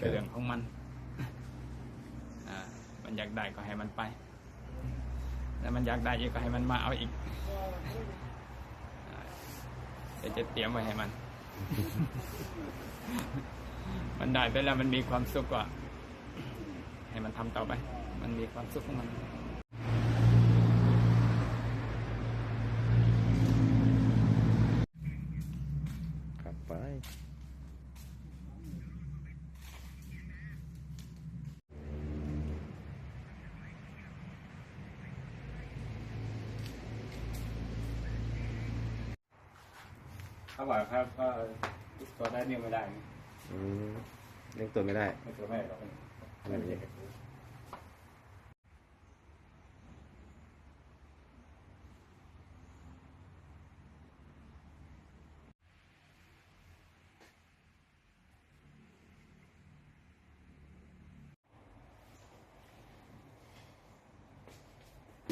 ก็เรื่องของมันอ่ามันอยากได้ก็ให้มันไปแล้วมันอยากได้อีกก็ให้มันมาเอาอีกอ่าเดี๋ยวจะเตรียมไว้ให้มัน มันได้ไปแล้วมันมีความสุขกว่า ให้มันทำต่อไป มันมีความสุขของมันขับไป เขาบอกครับก็ตัวได้เนี่ยไม่ได้อืมเลี้ยงตัวไม่ได้ไม่ตัวแม่หรอกไม่เป็นไร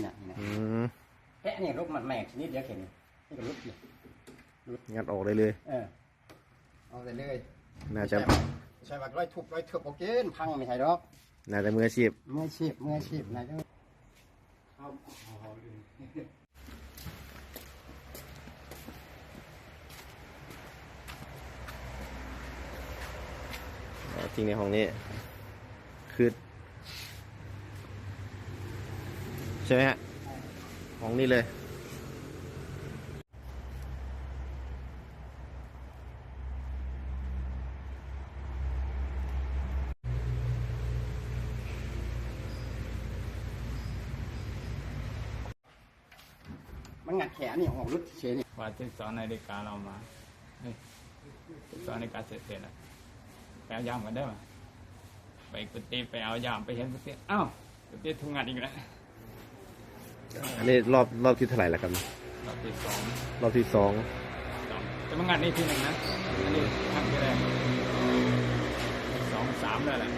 เนี่ยเนี่ยอืมแค่เนี่ยลูกมันแม่ชนิดเดียวเห็นนี่ก็ลูกเดียว งัดออกได้เลย เออเอาไปเลยน่าจะใช่ว่าร้อยทุบร้อยเถือบโอเคพังไม่ใช่ดอกน่าจะมืออาชีพ มืออาชีพมืออาชีพนายเด้อเอาเอาเอาทิ้งในห้องนี้ คือใช่ไหมฮะ ห้องนี้เลย มันงัดแขนนี่ออกรุดเฉยนี่ว่าที่สอนนาฬิกาเรามาเฮ้ยที่สอนนาฬิกาเสร็จเสร็จแล้วไปเอายามกันได้ไหมไปกุฏิไปเอายามไปเห็นกุฏิอ้าวกุฏิทุกงานอีกแล้วอันนี้รอบรอบที่เท่าไหร่แล้วครับรอบที่สองรอบที่สองสองจะมางานนี้ที่หนึ่งนะอันนี้ครั้งที่แรกสองสามแล้วแหละ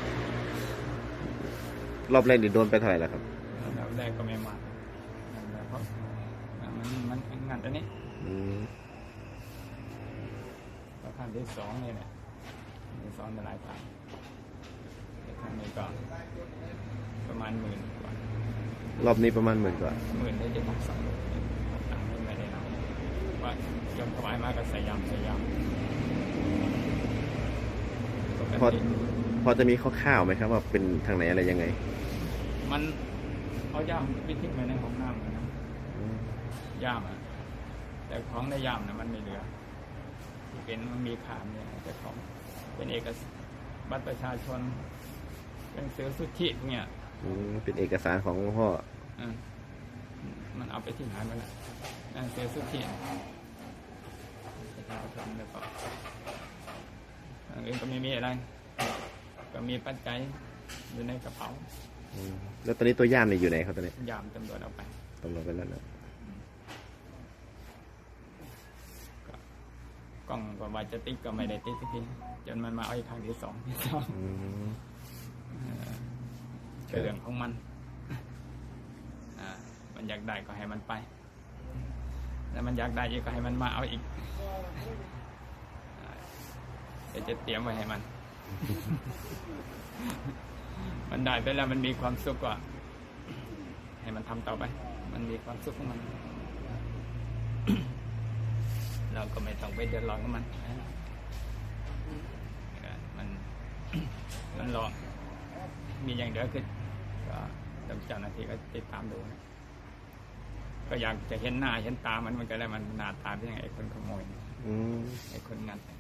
รอบแรกนี่โดนไปเท่าไหร่แล้วครับรอบแรกก็ไม่มาเพราะมัน มันมันงานอันนี้อืมแล้วครั้งที่สองนี่แหละมีสอนมาหลายครั้งแต่ครั้งนี้ก็ประมาณหมื่นกว่ารอบนี้ประมาณหมื่นกว่าหมื่นได้จะต้องสั่งต่างไม่ได้นะว่ายอมถวายมาก็ใส่ยำใส่ยำปกพอติพอจะมีคร่าวๆไหมครับ ว่าเป็นทางไหนอะไรยังไง มันเอาย่ามไปทิ้งไว้ในห้องน้ำนะอืมย่ามอะ แต่ของในย่ามนะมันไม่เหลือ ที่เป็นมันมีขามเนี่ยแต่ของเป็นเอกสารบัตรประชาชน เป็นเสือสุทธิพวกเนี่ยอืมเป็นเอกสารของหลวงพ่ออืมมันเอาไปที่ไหนมาแล้วนั่นเสือสุทธิประชาชนแล้วก็อันอื่นก็ไม่มีอะไร ก็มีปัจจัยอยู่ในกระเป๋าอืมแล้วตอนนี้ตัวย่ามเนี่ยอยู่ไหนครับตอนนี้ยามตำรวจเอาไป ตำรวจไปแล้วนะ กล้องก็ว่าจะติดก็ไม่ได้ติดสักทีจนมันมาเอาอีกครั้งที่สองที่สองอืมก็เรื่องของมัน อ่า มันอยากได้ก็ให้มันไป แล้วมันอยากได้อีกก็ให้มันมาเอาอีกอ่าเดี๋ยวจะเตรียมไว้ให้มัน มันได้ไปแล้วมันมีความสุขกว่า ให้มันทำต่อไป มันมีความสุขของมัน เราก็ไม่ต้องไปเดือดร้อนกับมันมันมันรอมีอย่างเดียวคือก็ตำเจ้าหน้าที่ก็ติดตามดูนะก็อยากจะเห็นหน้าเห็นตามันมันก็เลยมันหน้าตาเป็นยังไงไอ้คนขโมยเนี่ยอืมไอ้คนงัดเนี่ย